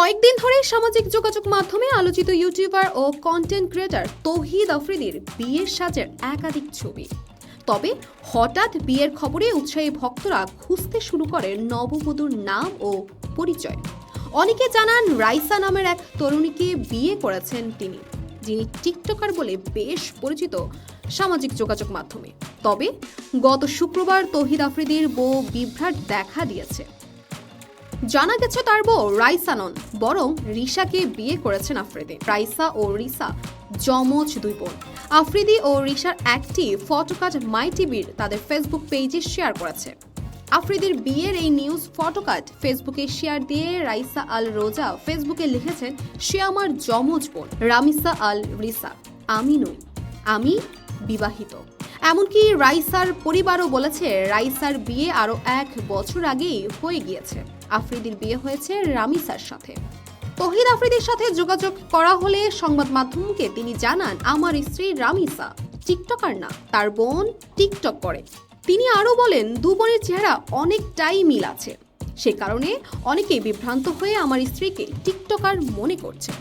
কয়েকদিন ধরে সামাজিক যোগাযোগ মাধ্যমে আলোচিত ইউটিউবার ও কন্টেন্ট ক্রিয়েটার তৌহিদ আফ্রিদির বিয়ের সাজের একাধিক ছবি। তবে হঠাৎ বিয়ের খবরে উৎসাহী ভক্তরা খুঁজতে শুরু করে নববধূর নাম ও পরিচয়। অনেকে জানান রাইসা নামের এক তরুণীকে বিয়ে করেছেন তিনি, যিনি টিকটকার বলে বেশ পরিচিত সামাজিক যোগাযোগ মাধ্যমে। তবে গত শুক্রবার তহিদ আফ্রিদির বউ বিভ্রাট দেখা দিয়েছে। জানা গেছে তার বউ রাইসা নন, বরং রিশাকে বিয়ে করেছেন আফ্রিদি। রাইসা ও রিসা যমজ দুই বোন। আফ্রিদি ও রিশার একটি ফটোকার্ড মাই টিভির তাদের ফেসবুক পেজে শেয়ার করেছে। আফ্রিদির বিয়ের এই নিউজ ফটোকার্ড ফেসবুকে শেয়ার দিয়ে রাইসা আল রোজা ফেসবুকে লিখেছেন, সে আমার যমজ বোন, রামিসা আল রিসা। আমি নই। আমি বিবাহিত। এমনকি রাইসার পরিবারও বলেছে রাইসার বিয়ে আরও এক বছর আগেই হয়ে গিয়েছে। আফ্রিদির বিয়ে হয়েছে রামিসার সাথে। তহিদ আফ্রিদির সাথে যোগাযোগ করা হলে সংবাদ মাধ্যমকে তিনি জানান, আমার স্ত্রী রামিসা টিকটকার না, তার বোন টিকটক করে। তিনি আরও বলেন, দু বোনের চেহারা অনেকটাই মিল আছে। সে কারণে অনেকেই বিভ্রান্ত হয়ে আমার স্ত্রীকে টিকটকার মনে করছে।